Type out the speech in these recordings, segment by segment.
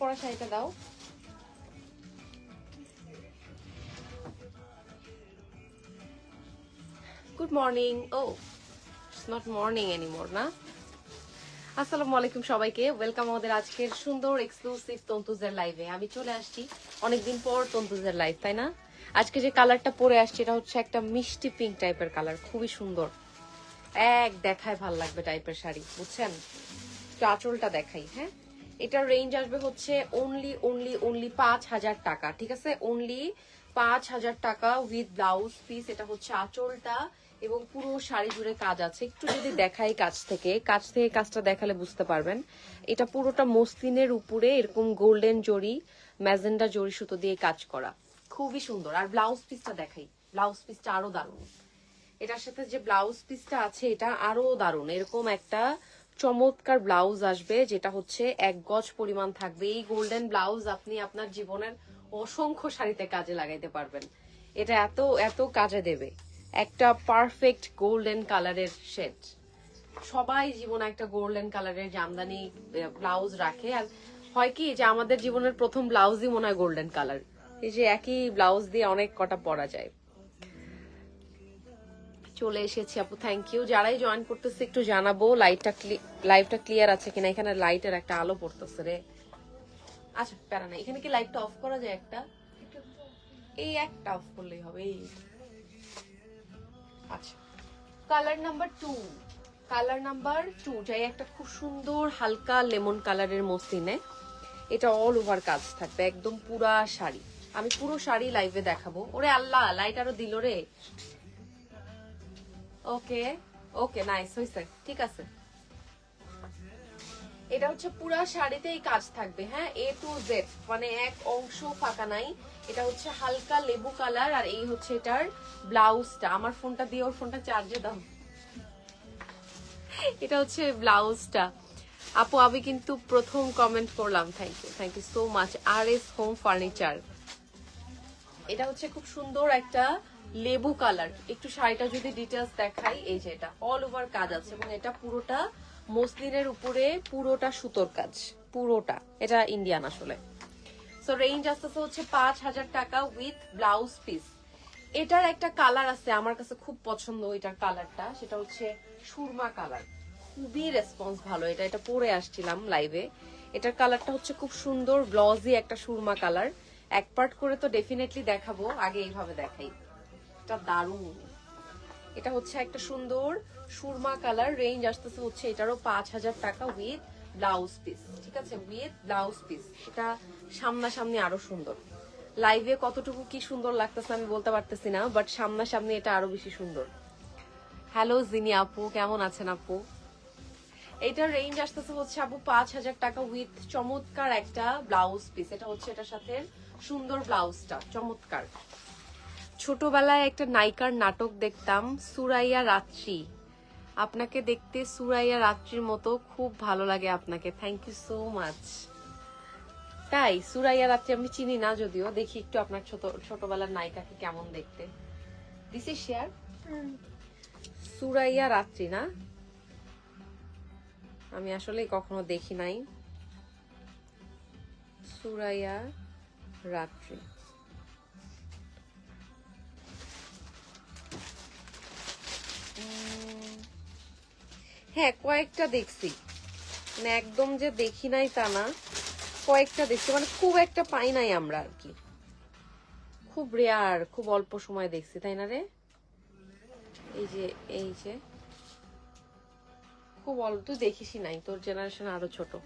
পরা শাড়িটা দাও। Good morning oh not morning anymore না? আসসালামু আলাইকুম সবাইকে। ওয়েলকাম আমাদের আজকের সুন্দর এক্সক্লুসিভ তন্তুজের লাইভে আমি চলে আসছি অনেকদিন পর তন্তুজের লাইভ তাই না? আজকে যে কালারটা পরে আসছে, এটা হচ্ছে একটা মিষ্টি পিঙ্ক টাইপের কালার খুবই সুন্দর। এক দেখায় ভালো লাগবে টাইপের শাড়ি, বুঝছেন? একটু আঁচলটা দেখাই হ্যাঁ? এটার রেঞ্জ আসবে হচ্ছে অনলি অনলি অনলি পাঁচ হাজার টাকা, ঠিক আছে? অনলি পাঁচ হাজার টাকা উইথ ব্লাউজ পিস এটা হচ্ছে আঁচলটা এবং পুরো শাড়ি জুড়ে কাজ আছে। একটু যদি দেখাই কাজ থেকে কাজ থেকে কাজটা দেখালে বুঝতে পারবেন। এটা পুরোটা মসলিনের উপরে এরকম গোল্ডেন জরি ম্যাজেন্ডা জরি সুতো দিয়ে কাজ করা। খুবই সুন্দর। আর ব্লাউজ পিসটা দেখাই। ব্লাউজ পিসটা আরও দারুণ। এটার সাথে যে ব্লাউজ পিসটা আছে, এটা আরও দারুণ। এরকম একটা চমৎকার ব্লাউজ আসবে, যেটা হচ্ছে এক গজ পরিমাণ থাকবে। এই গোল্ডেন ব্লাউজ আপনি আপনার জীবনের অসংখ্য শাড়িতে কাজে লাগাইতে পারবেন। এটা এত এত কাজে দেবে। একটা পারফেক্ট গোল্ডেন কালারের শেড সবাই জীবনে একটা গোল্ডেন কালারের জামদানি ব্লাউজ রাখে। আর হয় কি, যে আমাদের জীবনের প্রথম ব্লাউজই মনে হয় গোল্ডেন কালার এই যে একই ব্লাউজ দিয়ে অনেক কটা পরা যায়। চলে এসেছি আপু থ্যাংক ইউ যারাই জয়েন করতেছে, একটু জানাব লাইটটা লাইভটা ক্লিয়ার আছে কিনা? এখানে লাইটের একটা আলো পড়তেছে রে। আচ্ছা প্যারা না এখানে কি লাইটটা অফ করা যায় একটা? এই একটা অফ করলেই হবে, এই। আচ্ছা। Colour number two colour number two যাই একটা খুব সুন্দর হালকা লেমন কালারের মসলিনে এটা অল ওভার কাজ থাকবে, একদম পুরা শাড়ি। আমি পুরো শাড়ি লাইভে দেখাবো। ওরে আল্লাহ লাইট আরও দিল রে। ওকে ওকে নাইস হইছে। ঠিক আছে। এটা হচ্ছে পুরা শাড়িতেই কাজ থাকবে হ্যাঁ? এ টু জেড মানে এক অংশ ফাঁকা নাই। এটা হচ্ছে হালকা লেবু কালার আর এই হচ্ছে এটার ব্লাউজটা। আমার ফোনটা দিয়ে, ওর ফোনটা চার্জে দাও। এটা হচ্ছে ব্লাউজটা। আপু, আমি কিন্তু প্রথম কমেন্ট করলাম। Thank you thank you so much R S home furniture এটা হচ্ছে খুব সুন্দর একটা লেবু কালার। একটু শাড়িটা যদি ডিটেলস দেখাই, এই যে এটা অল ওভার কাজ আছে এবং এটা পুরোটা মসলিনের উপরে পুরোটা সুতোর কাজ, পুরোটা। এটা ইন্ডিয়ান আসলে। সো রেঞ্জ আসতেছে হচ্ছে পাঁচ হাজার টাকা উইথ ব্লাউজ পিস এটার একটা কালার আছে, আমার কাছে খুব পছন্দ এটার কালারটা সেটা হচ্ছে সুরমা কালার খুবই রেসপন্স ভালো এটা এটা পরে আসছিলাম লাইভে এটার কালারটা হচ্ছে খুব সুন্দর গ্লজি একটা সুরমা কালার এক পার্ট করে তো ডেফিনেটলি দেখাবো, আগে এইভাবে দেখাই। এটা দারুণ এটা হচ্ছে একটা সুন্দর সুরমা কালার রেঞ্জ আসতেছে হচ্ছে এটারও পাঁচ হাজার টাকা উইথ ব্লাউজ পিস ঠিক আছে? উইথ ব্লাউজ পিস এটা সামনাসামনি আরও সুন্দর। লাইভে কতটুকু কি সুন্দর লাগতেছে আমি বলতে পারতেছি না বাট সামনাসামনি এটা আরও বেশি সুন্দর। হ্যালো জিনি আপু, কেমন আছেন আপু? এটার রেঞ্জ আসতেছে হচ্ছে আপু পাঁচ হাজার টাকা উইথ চমৎকার একটা ব্লাউজ পিস এটা হচ্ছে এটার সাথে সুন্দর ব্লাউজটা চমৎকার। ছোটবেলায় একটা নায়িকার নাটক দেখতাম সুরাইয়া রাত্রি। আপনাকে দেখতে সুরাইয়া রাত্রির মতো খুব ভালো লাগে আপনাকে। থ্যাংক ইউ সো মাচ তাই সুরাইয়া রাত্রি আমি চিনি না যদিও। দেখি একটু আপনার ছোট ছোটবেলার নায়িকাকে কেমন দেখতে। দিস ইজ শেয়ার সুরাইয়া রাত্রি না? আমি আসলে কখনো দেখি নাই। সুরাইয়া রাত্রি। হ্যাঁ কয়েকটা দেখছি। মানে একদম যে দেখি নাই তা না। কয়েকটা দেখছি মানে খুব একটা পাই নাই আমরা আর কি। খুব রেয়ার খুব অল্প সময় দেখছি, তাই না রে? এই যে এই যে। খুব অল্প, তুই দেখিসই নাই, তোর জেনারেশন আরও ছোট।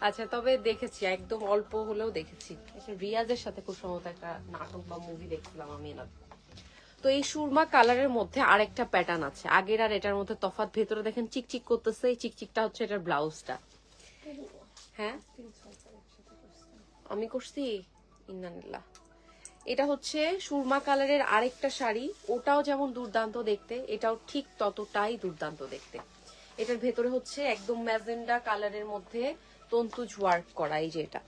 আচ্ছা তবে দেখেছি, একদম অল্প হলেও দেখেছি। রিয়াজের সাথে খুব সম্ভবত একটা নাটক বা মুভি দেখছিলাম আমি এনার তো এই সুরমা কালারের মধ্যে আরেকটা প্যাটার্ন আছে। আগের আর এটার মধ্যে তফাৎ ভেতরে দেখেন চিকচিক করতেছে, এই চিকচিকটা হচ্ছে এটার ব্লাউজটা হ্যাঁ? আমি করছি? ইন্নানিল্লাহ এটা হচ্ছে সুরমা কালারের আরেকটা শাড়ি। ওটাও যেমন দুর্দান্ত দেখতে, এটাও ঠিক ততটাই দুর্দান্ত দেখতে। এটার ভেতরে হচ্ছে একদম ম্যাজেন্ডা কালারের মধ্যে তন্তুজ ওয়ার্ক করা, এই যে এটা।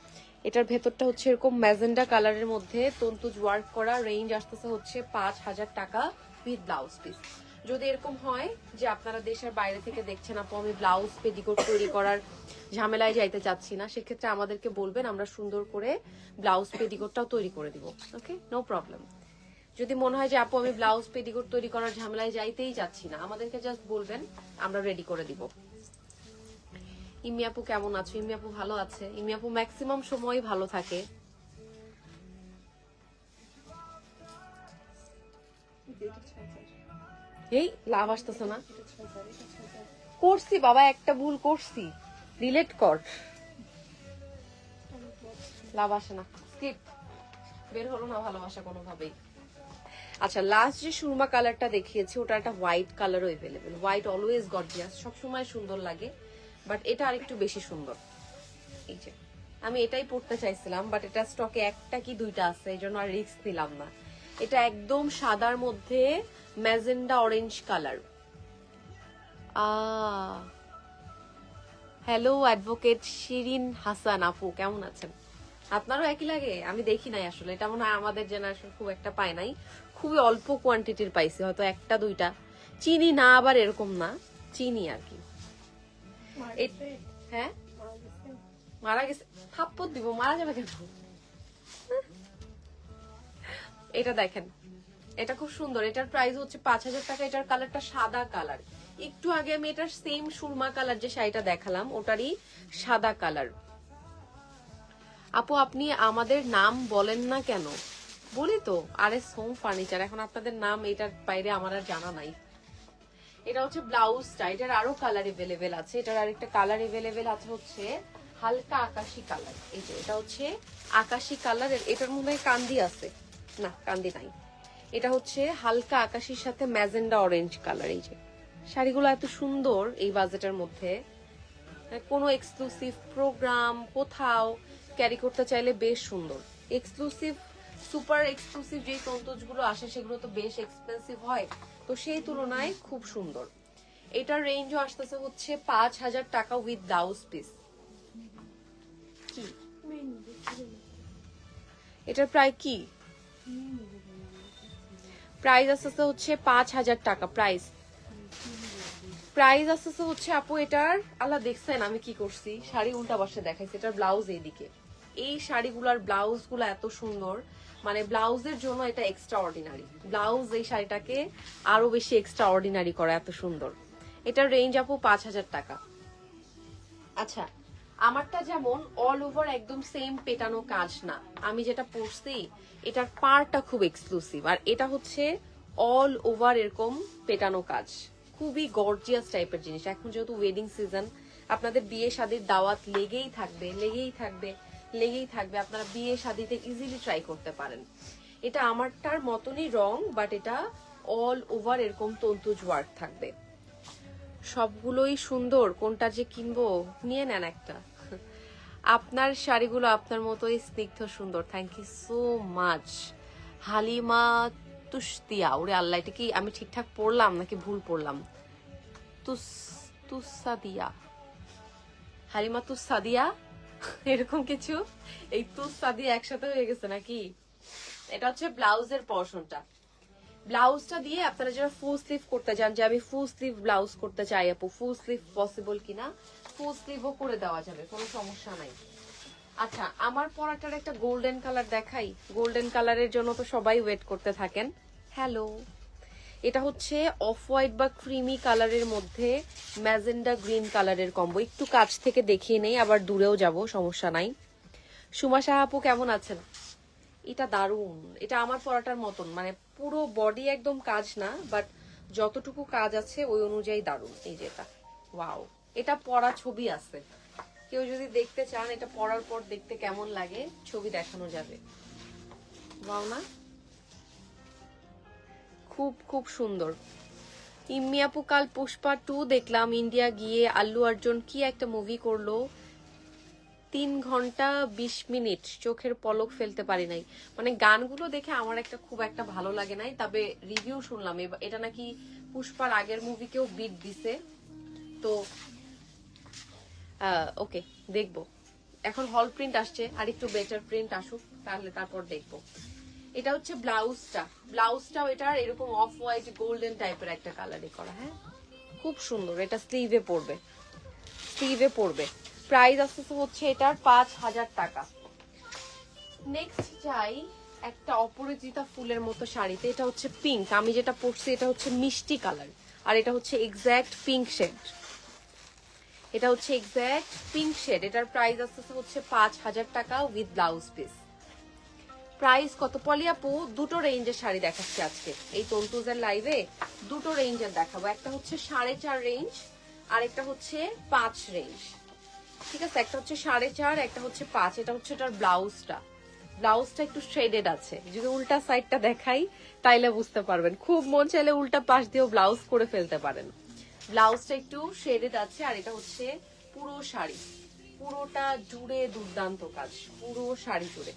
এটার ভেতরটা হচ্ছে এরকম ম্যাজেন্ডা কালারের মধ্যে তন্তুজ ওয়ার্ক করা রেঞ্জ আসতেছে হচ্ছে পাঁচ হাজার টাকা উইথ ব্লাউজ পিস যদি এরকম হয় যে আপনারা দেশের বাইরে থেকে দেখছেন, আপু, আমি ব্লাউজ পেডিকোট তৈরি করার ঝামেলায় যাইতে চাচ্ছি না, সেক্ষেত্রে আমাদেরকে বলবেন, আমরা সুন্দর করে ব্লাউজ পেডিকোটটাও তৈরি করে দিব। ওকে নো প্রবলেম যদি মনে হয় যে, আপু, আমি ব্লাউজ পেডিকোট তৈরি করার ঝামেলায় যাইতেই যাচ্ছি না, আমাদেরকে জাস্ট বলবেন, আমরা রেডি করে দিব। ইমি আপু কেমন আছো? ইমি আপু ভালো আছে? ইমিয়াপু ম্যাক্সিমাম সময় ভালো থাকে। এই, লাভ আসতেছে না। করছি বাবা, একটা ভুল করছি। ডিলেট কর। লাভ আসে না। স্কিপ বের হলো না ভালোবাসা কোনোভাবেই। আচ্ছা লাস্ট যে সুরমা কালারটা দেখিয়েছি ওটা একটা হোয়াইট কালারও এভেলেবেল হোয়াইট অলওয়েজ গর্জিয়াস সবসময় সুন্দর লাগে। বাট এটা আরেকটু বেশি সুন্দর। এই যে, আমি এটাই পড়তে চাইছিলাম, বাট এটা স্টকে একটা কি দুইটা আছে, এই জন্য আর রিস্ক নিলাম না। এটা একদম সাদার মধ্যে magenta orange colour hello advocate Shirin Hasan আপু, কেমন আছেন? আপনারও একই লাগে? আমি দেখি নাই আসলে, এটা মনে হয় আমাদের জেনারেশন খুব একটা পায় নাই। খুবই অল্প কোয়ান্টিটির পাইছি, হয়তো একটা দুইটা। চিনি না, আবার এরকম না। চিনি আর কি। হ্যাঁ? মারা গেছে। থাপ্পর দিব, মারা যাবে কেন? এটা দেখেন। এটা খুব সুন্দর। এটার প্রাইস হচ্ছে পাঁচ হাজার টাকা। এটার কালারটা সাদা কালার একটু আগে আমি এটার সেম সুরমা কালার যে শাড়িটা দেখালাম, ওটারই সাদা কালার আপু, আপনি আমাদের নাম বলেন না কেন? বলি তো, আর এস হোম ফার্নিচার এখন আপনাদের নাম এটার বাইরে আমার আর জানা নাই। এটা হচ্ছে ব্লাউজটা এটার আরও কালার এভেলেবেল আছে। এটার আরেকটা কালার এভেলেবেল আছে হচ্ছে হালকা আকাশি কালার এই যে, এটা হচ্ছে আকাশি কালার এটার মধ্যে কান্দি আছে। না, কান্দি নাই। এটা হচ্ছে হালকা আকাশির সাথে ম্যাজেন্ডা অরেঞ্জ কালার এই যে, শাড়িগুলো এত সুন্দর এই বাজেটের মধ্যে। কোনো এক্সক্লুসিভ প্রোগ্রাম কোথাও ক্যারি করতে চাইলে বেশ সুন্দর। এক্সক্লুসিভ সুপার এক্সক্লুসিভ যে তন্তুজগুলো আসে, সেগুলো তো বেশ এক্সপেন্সিভ হয়। তো সেই তুলনায় খুব সুন্দর। এটার রেঞ্জও আসতেছে হচ্ছে পাঁচ হাজার টাকা উইথ ব্লাউজ পিস কি? এটার প্রায় কি? প্রাইস আসতেছে হচ্ছে পাঁচ হাজার টাকা প্রাইস প্রাইস আসতেছে হচ্ছে, আপু, এটার, আল্লাহ দেখছেন আমি কি করছি। শাড়ি উল্টা পাশে দেখাইছি, এটার ব্লাউজ এইদিকে। এই শাড়িগুলার ব্লাউজগুলো এত সুন্দর। মানে ব্লাউজের জন্য এটা এক্সট্রা অর্ডিনারি ব্লাউজ এই শাড়িটাকে আরও বেশি এক্সট্রা অর্ডিনারি করে, এত সুন্দর। এটার রেঞ্জ আপু পাঁচ হাজার টাকা। আচ্ছা আমারটা যেমন অল ওভার একদম সেম পেটানো কাজ না। আমি যেটা পরছি, এটার পারটা খুব এক্সক্লুসিভ আর এটা হচ্ছে অল ওভার এরকম পেটানো কাজ। খুবই গর্জিয়াস টাইপের জিনিস। এখন যেহেতু ওয়েডিং সিজন আপনাদের বিয়ে শাদির দাওয়াত লেগেই থাকবে লেগেই থাকবে। লেগেই থাকবে, আপনারা বিয়ে শাদিতে ইজিলি ট্রাই করতে পারেন। এটা আমারটার মতনই রং বাট এটা অল ওভার এরকম তন্তুজ ওয়ার্ক থাকবে। সবগুলোই সুন্দর, কোনটা যে কিনবো? নিয়ে নেন একটা। আপনার শাড়িগুলো আপনার মতোই স্নিগ্ধ সুন্দর। Thank you so much Halima Tustiya ওরে আল্লাহ, এটা কি আমি ঠিকঠাক পড়লাম নাকি ভুল পড়লাম? তুস তুসাদিয়া। হালিমা তুসাদিয়া? এরকম কিছু? এই তুসাদিয়া একসাথে হয়ে গেছে নাকি? এটা হচ্ছে ব্লাউজের পর্শনটা ব্লাউজটা দিয়ে আপনারা যারা ফুল স্লিভ করতে চান, যে আমি ফুল স্লিভ ব্লাউজ করতে চাই আপু ফুল স্লিভ পসিবল কিনা ফুল স্লিভও করে দেওয়া যাবে, কোনো সমস্যা নাই। আচ্ছা আমার পরাটার একটা গোল্ডেন কালার দেখাই। গোল্ডেন কালারের জন্য তো সবাই ওয়েট করতে থাকেন। হ্যালো এটা হচ্ছে অফ হোয়াইট বা ক্রিমি কালারের মধ্যে ম্যাজেন্ডা গ্রিন কালারের কম্বো একটু কাছ থেকে দেখিয়ে নেই, আবার দূরেও যাব, সমস্যা নাই। সুমা শাহ আপু, কেমন আছেন? এটা দারুণ। এটা আমার পরাটার মতন মানে পুরো বডি একদম কাজ না বাট যতটুকু কাজ আছে ওই অনুযায়ী দারুণ। এই যে এটা ওয়াও এটা পরা ছবি আছে। কেউ যদি দেখতে চান, এটা পরার পর দেখতে কেমন লাগে, ছবি দেখানো যাবে। ওয়াও না? খুব খুব সুন্দর। ইম্মি আপু, কাল পুষ্পা টু দেখলাম, ইন্ডিয়া গিয়ে আল্লু অর্জুন কি একটা মুভি করল। তিন ঘণ্টা বিশ মিনিট চোখের পলক ফেলতে পারি নাই। মানে গানগুলো দেখে আমার একটা খুব একটা ভালো লাগে নাই, তবে রিভিউ শুনলাম। এটা নাকি পুষ্পার আগের মুভিকেও বিট দিছে। তো ওকে দেখব। এখন হল প্রিন্ট আসছে, আর একটু বেটার প্রিন্ট আসুক, তাহলে তারপর দেখব। এটা হচ্ছে ব্লাউজটা। ব্লাউজটাও এটার এরকম অফ হোয়াইট গোল্ডেন টাইপের একটা কালারে করা হ্যাঁ? খুব সুন্দর, এটা স্লিভে পড়বে স্লিভে পড়বে প্রাইস আসতেছে হচ্ছে এটার পাঁচ হাজার টাকা। নেক্সট যাই একটা অপরাজিতা ফুলের মতো শাড়িতে, এটা হচ্ছে পিঙ্ক আমি যেটা পরছি এটা হচ্ছে মিষ্টি কালার আর এটা হচ্ছে এক্স্যাক্ট পিঙ্ক শেড এটা হচ্ছে এক্স্যাক্ট পিঙ্ক শেড এটার প্রাইস আসতেছে হচ্ছে পাঁচ হাজার টাকা উইথ ব্লাউজ পিস প্রাইস কত? পলি আপু, দুটো রেঞ্জের শাড়ি দেখাচ্ছি আজকে। এই তন্তুজের লাইভে দুটো রেঞ্জের দেখাবো। একটা হচ্ছে সাড়ে চার রেঞ্জ আর একটা হচ্ছে পাঁচ রেঞ্জ ঠিক আছে? একটা হচ্ছে সাড়ে চার, একটা হচ্ছে পাঁচ। এটা হচ্ছে এটার ব্লাউজটা ব্লাউজটা একটু শেডেড আছে। যদি উল্টা সাইডটা দেখাই, তাইলে বুঝতে পারবেন। খুব মন চাইলে উল্টা পাশ দিয়েও ব্লাউজ করে ফেলতে পারেন। ব্লাউজটা একটু শেডেড আছে, আর এটা হচ্ছে পুরো শাড়ি। পুরোটা জুড়ে দুর্দান্ত কাজ। পুরো শাড়ি জুড়ে।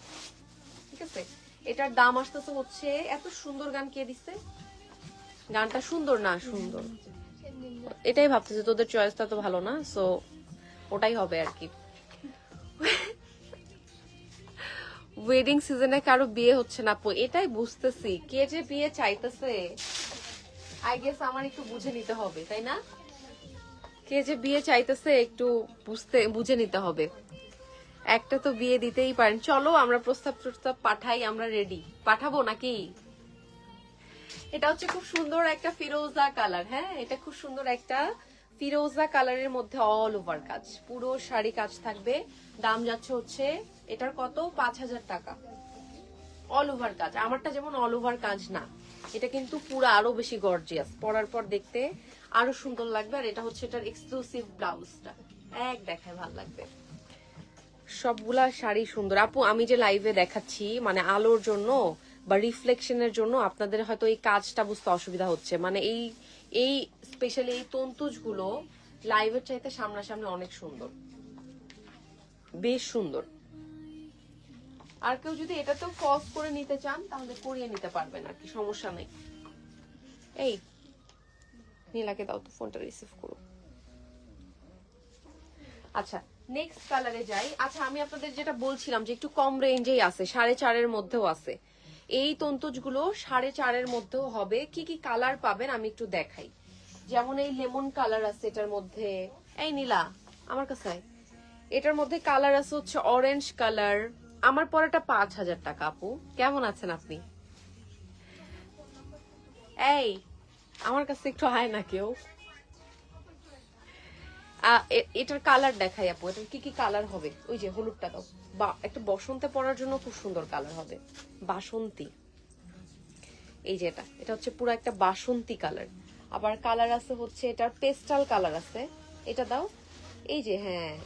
ঠিক আছে? এটার দাম আসতেছে হচ্ছে, এত সুন্দর গান কে দিচ্ছে গানটা সুন্দর না সুন্দর? এটাই ভাবতেছি, তোদের চয়েসটা তো ভালো না সো ওটাই হবে আর কি। ওয়েডিং সিজনে কারও বিয়ে হচ্ছে না, আপু, এটাই বুঝতেছি। কে যে বিয়ে চাইতেছে আই গেস আমার একটু বুঝে নিতে হবে, তাই না? কে যে বিয়ে চাইতেছে, একটু বুঝতে, বুঝে নিতে হবে। একটা তো বিয়ে দিতেই পারেন। চলো, আমরা প্রস্তাব প্রস্তাব পাঠাই, আমরা রেডি পাঠাবো নাকি? এটা হচ্ছে খুব সুন্দর একটা ফিরোজা কালার হ্যাঁ? এটা খুব সুন্দর একটা ফিরোজা কালারের মধ্যে অল ওভার কাজ। পুরো শাড়ি কাজ থাকবে। দাম যাচ্ছে হচ্ছে, এটার কত? পাঁচ হাজার টাকা। অল ওভার কাজ। আমারটা যেমন অল ওভার কাজ না, এটা কিন্তু পুরো আরও বেশি গর্জিয়াস পরার পর দেখতে আরও সুন্দর লাগবে। আর এটা হচ্ছে এটার এক্সক্লুসিভ ব্লাউজটা এক দেখায় ভালো লাগবে। সবগুলা শাড়ি সুন্দর। আপু, আমি যে লাইভে দেখাচ্ছি মানে আলোর জন্য বা রিফ্লেকশনের জন্য আপনাদের হয়তো এই কাজটা বুঝতে অসুবিধা হচ্ছে। মানে এই এই স্পেশালি এই তন্তুজগুলো লাইভের চাইতে সামনাসামনি অনেক সুন্দর। বেশ সুন্দর। আর কেউ যদি এটাতেও ফস করে নিতে চান, তাহলে করিয়ে নিতে পারবেন আর কি, সমস্যা নেই। এই, নীলাকে দাও তো, ফোনটা রিসিভ করো। আচ্ছা নেক্সট কালারে যাই। আচ্ছা আমি আপনাদের যেটা বলছিলাম যে একটু কম রেঞ্জেই আছে, সাড়ে চারের মধ্যেও আছে। এই তন্তুজগুলো সাড়ে চারের মধ্যেও হবে। কি কি কালার পাবেন আমি একটু দেখাই। যেমন এই লেমন কালার আছে এটার মধ্যে। এই নীলা, আমার কাছে। এটার মধ্যে কালার আছে হচ্ছে অরেঞ্জ কালার আমার পরাটা পাঁচ হাজার টাকা, আপু। কেমন আছেন আপনি? এই, আমার কাছে একটু আয় না কেউ। এটার কালার দেখাই আপু, এটার কি কি কালার হবে? ওই যে হলুদটা দাও। বা, একটা বসন্তে পরার জন্য খুব সুন্দর কালার হবে। বাসন্তী। এই যে এটা এটা হচ্ছে পুরো একটা বাসন্তী কালার আবার কালার আছে হচ্ছে, এটার পেস্টাল কালার আছে। এটা দাও। এই যে হ্যাঁ।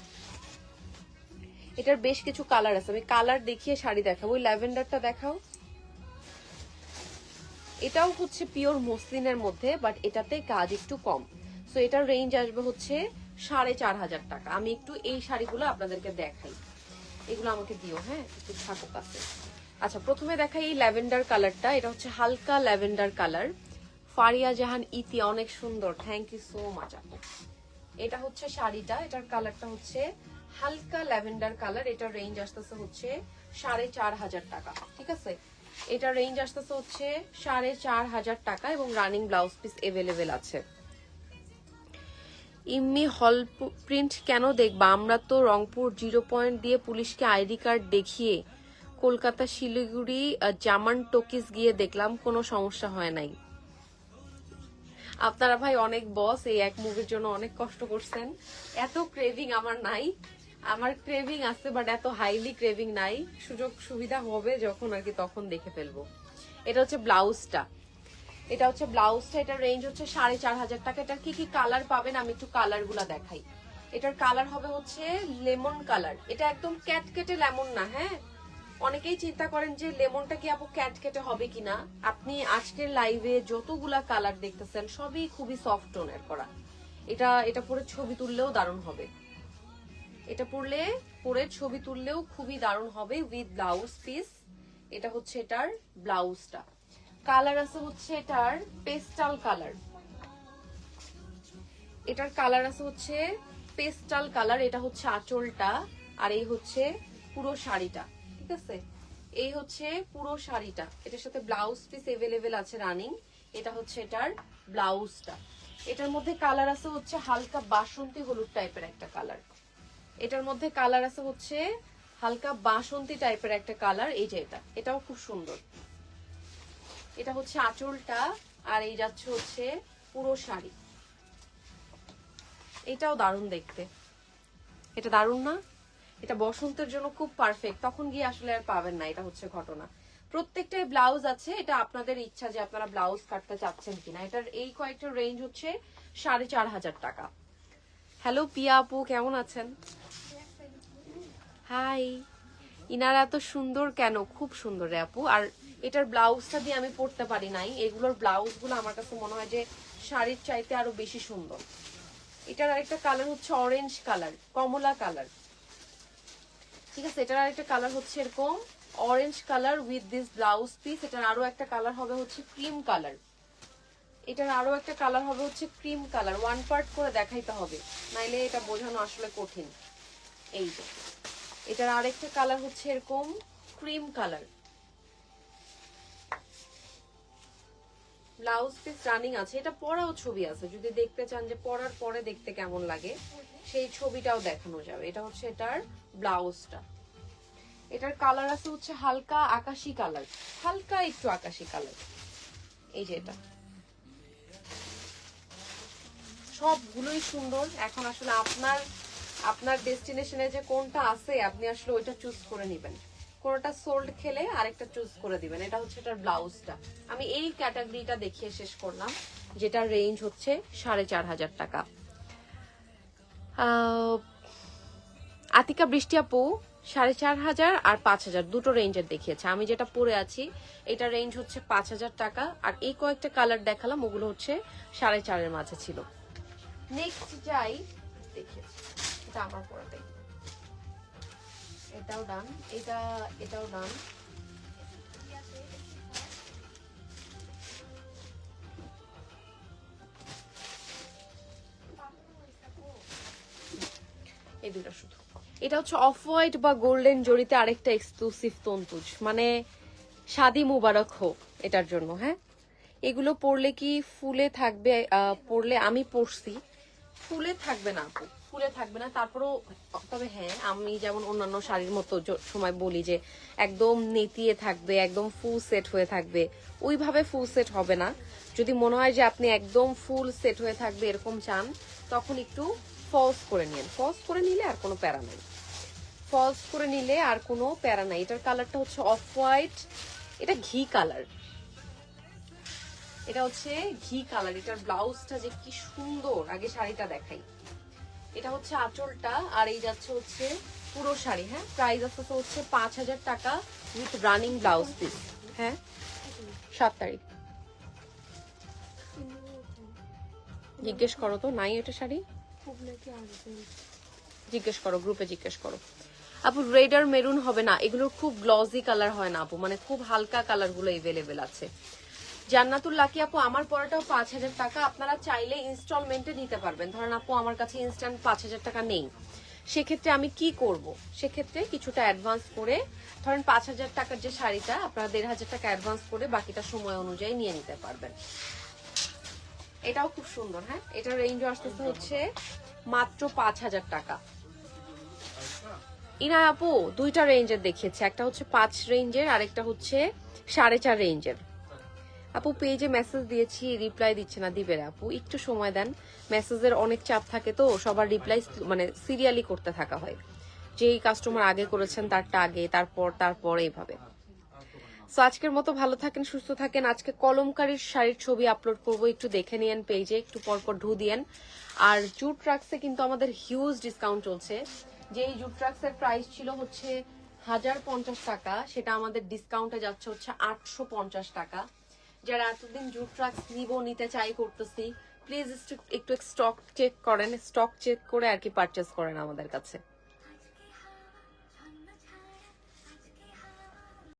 এটার বেশ কিছু কালার আছে। আমি কালার দেখিয়ে শাড়ি দেখাবো। ওই ল্যাভেন্ডারটা দেখাও। এটাও হচ্ছে পিওর মসলিনের মধ্যে বাট এটাতে কাজ একটু কম। সো এটার রেঞ্জ আসবে হচ্ছে সাড়ে চার হাজার টাকা। আমি একটু এই শাড়িগুলো আপনাদেরকে দেখাই। এগুলো আমাকে দিও হ্যাঁ? একটু থাকুক আছে। আচ্ছা প্রথমে দেখাই এই ল্যাভেন্ডার কালারটা। এটা হচ্ছে হালকা ল্যাভেন্ডার কালার। ফারিয়া জাহান ইতি, অনেক সুন্দর। থ্যাংক ইউ সো মাচ আপু। এটা হচ্ছে শাড়িটা। এটার কালারটা হচ্ছে হালকা ল্যাভেন্ডার কালার। এটার রেঞ্জ আসতেছে হচ্ছে সাড়ে চার হাজার টাকা, ঠিক আছে? এটার রেঞ্জ আসতেছে হচ্ছে সাড়ে চার হাজার টাকা এবং রানিং ব্লাউজ পিস এভেলেবেল আছে। ইম্মি হল প্রিন্ট কেন দেখবা? আমরা তো রংপুর জিরো পয়েন্ট দিয়ে পুলিশকে আইডি কার্ড দেখিয়ে কলকাতা, শিলিগুড়ি জামান টকিস গিয়ে দেখলাম, কোনো সমস্যা হয় নাই। আপনারা ভাই অনেক বস এই এক মুভির জন্য অনেক কষ্ট করছেন। এত ক্রেভিং আমার নাই। আমার ক্রেভিং আছে বাট এত হাইলি ক্রেভিং নাই। সুযোগ সুবিধা হবে যখন আর কি তখন দেখে ফেলব। এটা হচ্ছে ব্লাউজটা। এটা হচ্ছে ব্লাউজটা এটার রেঞ্জ হচ্ছে সাড়ে চার হাজার টাকা। এটার কি কি কালার পাবেন? আমি একটু কালারগুলা দেখাই। এটার কালার হবে হচ্ছে লেমন কালার এটা একদম ক্যাটকেটে লেমন না হ্যাঁ? অনেকেই চিন্তা করেন যে লেমনটা কি আপু ক্যাটকেটে হবে কিনা? আপনি আজকের লাইভে যতগুলা কালার দেখতেছেন, সবই খুবই সফট টোনের করা। এটা এটা পরে ছবি তুললেও দারুণ হবে। এটা পরলে, পরে ছবি তুললেও খুবই দারুণ হবে উইথ ব্লাউজ পিস এটা হচ্ছে এটার ব্লাউজটা। কালার আছে হচ্ছে এটার পেস্টাল কালার। এটার কালার আছে হচ্ছে পেস্টাল কালার, এটা হচ্ছে আঁচলটা, আর এই হচ্ছে পুরো শাড়িটা, ঠিক আছে? এই হচ্ছে পুরো শাড়িটা। এটার সাথে ব্লাউজ পিস এভেলেবেল আছে রানিং এটা হচ্ছে এটার ব্লাউজটা। এটার মধ্যে কালার আছে হচ্ছে হালকা বাসন্তী হলুদ টাইপের একটা কালার। এটার মধ্যে কালার আছে হচ্ছে হালকা বাসন্তী টাইপের একটা কালার, এই যে এটা। এটাও খুব সুন্দর। এটা হচ্ছে আঁচলটা আর এই যাচ্ছে হচ্ছে পুরো শাড়ি। এটাও দারুণ দেখতে। এটা দারুণ না? এটা বসন্তের জন্য খুব পারফেক্ট তখন গিয়ে আসলে আর পাবেন না, এটা হচ্ছে ঘটনা। প্রত্যেকটাই ব্লাউজ আছে, এটা আপনাদের ইচ্ছা যে আপনারা ব্লাউজ কাটতে চাচ্ছেন কিনা। এটার এই কয়েকটা রেঞ্জ হচ্ছে সাড়ে চার হাজার টাকা। হ্যালো পিয়া আপু, কেমন আছেন? হাই ইনারা এত সুন্দর কেন? খুব সুন্দর রে আপু। আর এটার ব্লাউজটা দিয়ে আমি পরতে পারি নাই। এগুলোর ব্লাউজগুলো আমার কাছে মনে হয় যে শাড়ির চাইতে আরও বেশি সুন্দর। এটার আরেকটা কালার হচ্ছে অরেঞ্জ কালার কমলা কালার ঠিক আছে, এটার আরেকটা কালার হচ্ছে এরকম orange colour with this blouse piece এটার আরও একটা কালার হবে হচ্ছে ক্রিম কালার এটার আরও একটা কালার হবে হচ্ছে ক্রিম কালার ওয়ান পার্ট করে দেখাইতে হবে, নাইলে এটা বোঝানো আসলে কঠিন। এই যে, এটার আরেকটা কালার হচ্ছে এরকম cream colour blouse piece running আছে, এটা পরাও ছবি আছে। যদি দেখতে চান যে পরার পরে দেখতে কেমন লাগে, সেই ছবিটাও দেখানো যাবে। এটা হচ্ছে এটার ব্লাউজটা। এটার কালার আছে হচ্ছে হালকা আকাশি কালার হালকা একটু আকাশি কালার এই যে এটা। সবগুলোই সুন্দর। এখন আসলে আপনার আপনার ডেস্টিনেশনে যে কোনটা আছে, আপনি আসলে ওইটা চুজ করে নেবেন। কোনটা সোল্ড খেলে আরেকটা চুজ করে দিবেন। এটা হচ্ছে এটার ব্লাউজটা। আমি এই ক্যাটাগরিটা দেখিয়ে শেষ করলাম, যেটার রেঞ্জ হচ্ছে সাড়ে চার হাজার টাকা। আতিকা বৃষ্টি আপু, সাড়ে চার হাজার আর পাঁচ হাজার, দুটো রেঞ্জের দেখিয়েছে। আমি যেটা পরে আছি, এটা রেঞ্জ হচ্ছে পাঁচ হাজার টাকা, আর এই কয়েকটা কালার দেখালাম, ওগুলো হচ্ছে সাড়ে চারের মাঝে ছিল। নেক্সট যাই, দেখিয়েছি। এটা আমার পরাটাই এটাও ডান, এটা, এটাও ডান। এই দুটো শুধু। এটা হচ্ছে অফ হোয়াইট বা গোল্ডেন জড়িতে আরেকটা এক্সক্লুসিভ তন্তুজ। মানে শাদি মুবারক হোক এটার জন্য হ্যাঁ? এগুলো পরলে কি ফুলে থাকবে পরলে আমি পরছি। ফুলে থাকবে না আপু। ফুলে থাকবে না, তারপরও, তবে হ্যাঁ আমি যেমন অন্যান্য শাড়ির মতো সময় বলি যে, একদম নেতিয়ে থাকবে, একদম ফুল সেট হয়ে থাকবে। ওইভাবে ফুল সেট হবে না। যদি মনে হয় যে আপনি একদম ফুল সেট হয়ে থাকবে, এরকম চান, তখন একটু ফলস করে নিন। ফলস করে নিলে আর কোনো প্যারা নেই। ফলস করে নিলে আর কোনো প্যারা নাই। এটার কালারটা হচ্ছে অফ হোয়াইট এটা ঘি কালার এটা হচ্ছে ঘি কালার এটার ব্লাউজটা যে কি সুন্দর, আগে শাড়িটা দেখাই। এটা হচ্ছে আঁচলটা আর এই যাচ্ছে হচ্ছে পুরো শাড়ি হ্যাঁ? প্রাইস আছে তো হচ্ছে পাঁচ হাজার টাকা উইথ রানিং ব্লাউজ পিস হ্যাঁ? সাত তারিখ। জিজ্ঞেস করো তো, নাই এটা শাড়ি? জিজ্ঞেস করো গ্রুপে জিজ্ঞেস করো। আপু রেড আর মেরুন হবে না, এগুলোর খুব গ্লজি কালার হয় না আপু মানে খুব হালকা কালারগুলো এভেলেবেল আছে। জান্নাতুল লাকি আপু, আমার পড়াটাও পাঁচ হাজার টাকা। আপনারা চাইলে ইনস্টলমেন্টে নিতে পারবেন। ধরেন আপু, আমার কাছে ইনস্ট্যান্ট পাঁচ হাজার টাকা নেই। সেক্ষেত্রে আমি কি করব? সেক্ষেত্রে কিছুটা অ্যাডভান্স করে, ধরেন পাঁচ হাজার টাকার যে শাড়িটা, আপনারা দেড় হাজার টাকা অ্যাডভান্স করে বাকিটা সময় অনুযায়ী নিয়ে নিতে পারবেন। এটাও খুব সুন্দর হ্যাঁ? এটার রেঞ্জ আসতেছে হচ্ছে মাত্র পাঁচ হাজার টাকা। ইনা আপু, দুইটা রেঞ্জের দেখিয়েছে। একটা হচ্ছে পাঁচ রেঞ্জের আরেকটা হচ্ছে সাড়ে চার রেঞ্জের আপু পেজে মেসেজ দিয়েছি রিপ্লাই দিচ্ছে না দিবে আপু। একটু সময় দেন। মেসেজের অনেক চাপ থাকে তো, সবার রিপ্লাই মানে সিরিয়ালি করতে থাকা হয়। যেই কাস্টমার আগে করেছেন, তারটা আগে, তারপর তারপর এইভাবে। সো আজকের মতো ভালো থাকেন, সুস্থ থাকেন। আজকে কলমকারীর শাড়ির ছবি আপলোড করব। একটু দেখে নিয়েন পেজে একটু পরপর ঢু দিয়েন। আর জুট ট্রাক্সে কিন্তু আমাদের হিউজ ডিসকাউন্ট চলছে। যেই জুট ট্রাক্সের প্রাইস ছিল হচ্ছে হাজার পঞ্চাশ টাকা, সেটা আমাদের ডিসকাউন্টে যাচ্ছে হচ্ছে আটশো পঞ্চাশ টাকা। যারা এতদিন জুট ট্রাক্স নিব, নিতে চাই করতেছি প্লিজ একটু স্টক চেক করেন স্টক চেক করে আর কি পারচেস করেন আমাদের কাছে।